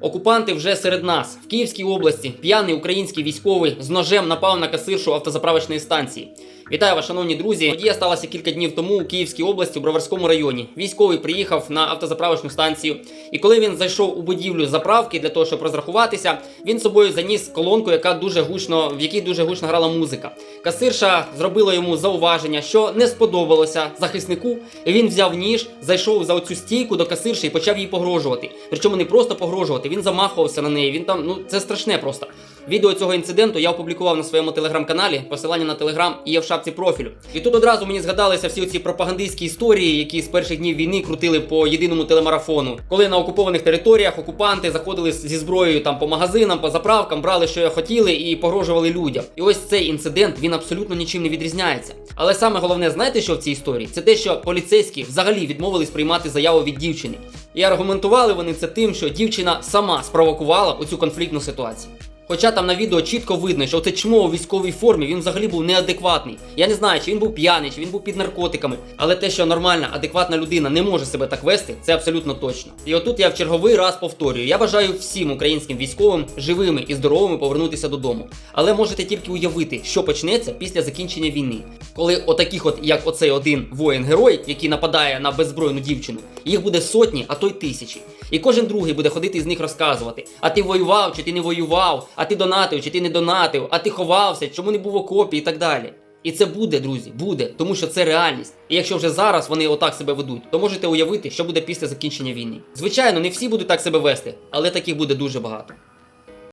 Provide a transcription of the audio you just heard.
Окупанти вже серед нас в Київській області. П'яний український військовий з ножем напав на касиршу автозаправочної станції. Вітаю вас, шановні друзі. Подія сталася кілька днів тому у Київській області у Броварському районі. Військовий приїхав на автозаправочну станцію, і коли він зайшов у будівлю заправки для того, щоб розрахуватися, він собою заніс колонку, яка дуже гучно, в якій дуже гучно грала музика. Касирша зробила йому зауваження, що не сподобалося захиснику. І він взяв ніж, зайшов за оцю стійку до касирші і почав їй погрожувати. Причому не просто погрожувати, він замахувався на неї. Він там, ну це страшне просто. Відео цього інциденту я опублікував на своєму телеграм-каналі. Посилання на телеграм є в шапці профілю. І тут одразу мені згадалися всі ці пропагандистські історії, які з перших днів війни крутили по єдиному телемарафону. Коли на окупованих територіях окупанти заходили зі зброєю там по магазинам, по заправкам, брали, що хотіли, і погрожували людям. І ось цей інцидент він абсолютно нічим не відрізняється. Але саме головне, знаєте, що в цій історії? Це те, що поліцейські взагалі відмовились приймати заяву від дівчини. І аргументували вони це тим, що дівчина сама спровокувала оцю конфліктну ситуацію. Хоча там на відео чітко видно, що це чмо у військовій формі він взагалі був неадекватний. Я не знаю, чи він був п'яний, чи він був під наркотиками. Але те, що нормальна, адекватна людина не може себе так вести, це абсолютно точно. І отут я в черговий раз повторюю: я бажаю всім українським військовим живими і здоровими повернутися додому. Але можете тільки уявити, що почнеться після закінчення війни, коли отаких, от як оцей один воїн-герой, який нападає на беззбройну дівчину, їх буде сотні, а то й тисячі. І кожен другий буде ходити з них розказувати: а ти воював чи ти не воював, а ти донатив чи ти не донатив, а ти ховався, чому не був в окопі і так далі. І це буде, друзі, буде, тому що це реальність. І якщо вже зараз вони отак себе ведуть, то можете уявити, що буде після закінчення війни. Звичайно, не всі будуть так себе вести, але таких буде дуже багато.